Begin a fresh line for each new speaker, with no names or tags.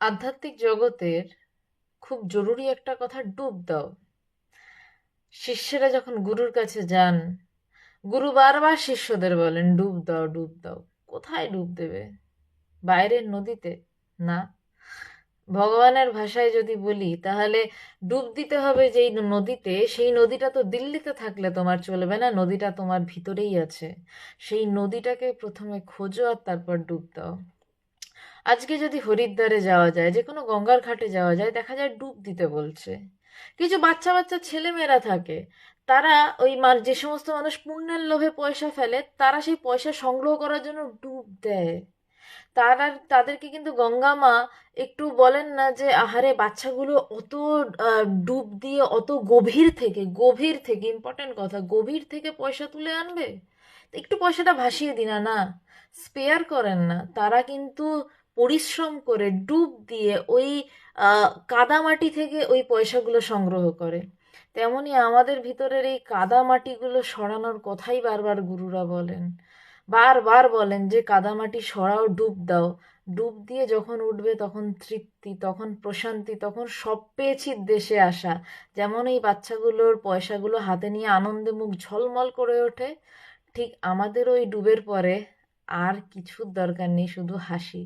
আধ্যাত্মিক জগতের খুব জরুরি একটা কথা ডুব দাও। শিষ্যেরা যখন গুরুর কাছে যান, গুরু বারবার শিষ্যদের বলেন, ডুব দাও ডুব দাও। কোথায় ডুব দেবে? বাইরের নদীতে? না। ভগবানের ভাষায় যদি বলি, তাহলে ডুব দিতে হবে যেই নদীতে, সেই নদীটা তো দিল্লিতে থাকলে তোমার চলবে না, নদীটা তোমার ভিতরেই আছে। সেই নদীটাকে প্রথমে খোঁজো আর তারপর ডুব দাও। আজকে যদি হরিদ্বারে যাওয়া যায় যে কোনো গঙ্গার ঘাটে যাওয়া যায়, দেখা যায় ডুব দিতে বলছে। কিছু বাচ্চা বাচ্চা ছেলেমেয়েরা থাকে, তারা ওই যে সমস্ত মানুষ পুণ্যের লোভে পয়সা ফেলে, তারা সেই পয়সা সংগ্রহ করার জন্য ডুব দেয়। তারা, তাদেরকে কিন্তু গঙ্গা মা একটু বলেন না যে, আহারে, বাচ্চাগুলো অত ডুব দিয়ে অত গভীর থেকে গভীর থেকে ইম্পর্টেন্ট কথা, গভীর থেকে পয়সা তুলে আনবে? একটু পয়সাটা ভাসিয়ে দিনা না স্পেয়ার করেন না। তারা কিন্তু পরিশ্রম করে ডুব দিয়ে ওই কাদামাটি থেকে ওই পয়সাগুলো সংগ্রহ করে। তেমনি আমাদের ভিতরের এই কাদামাটিগুলো সরানোর কথাই বারবার গুরুরা বলেন। বারবার বলেন যে, কাদামাটি সরাও, ডুব দাও। ডুব দিয়ে যখন উঠবে তখন তৃপ্তি, তখন প্রশান্তি, তখন সব পেয়েছি দেশে আসা। যেমন এই বাচ্চাগুলোর পয়সাগুলো হাতে নিয়ে আনন্দে মুখ ঝলমল করে ওঠে, ঠিক আমাদের ওই ডুবের পরে আর কিছুর দরকার নেই, শুধু হাসি।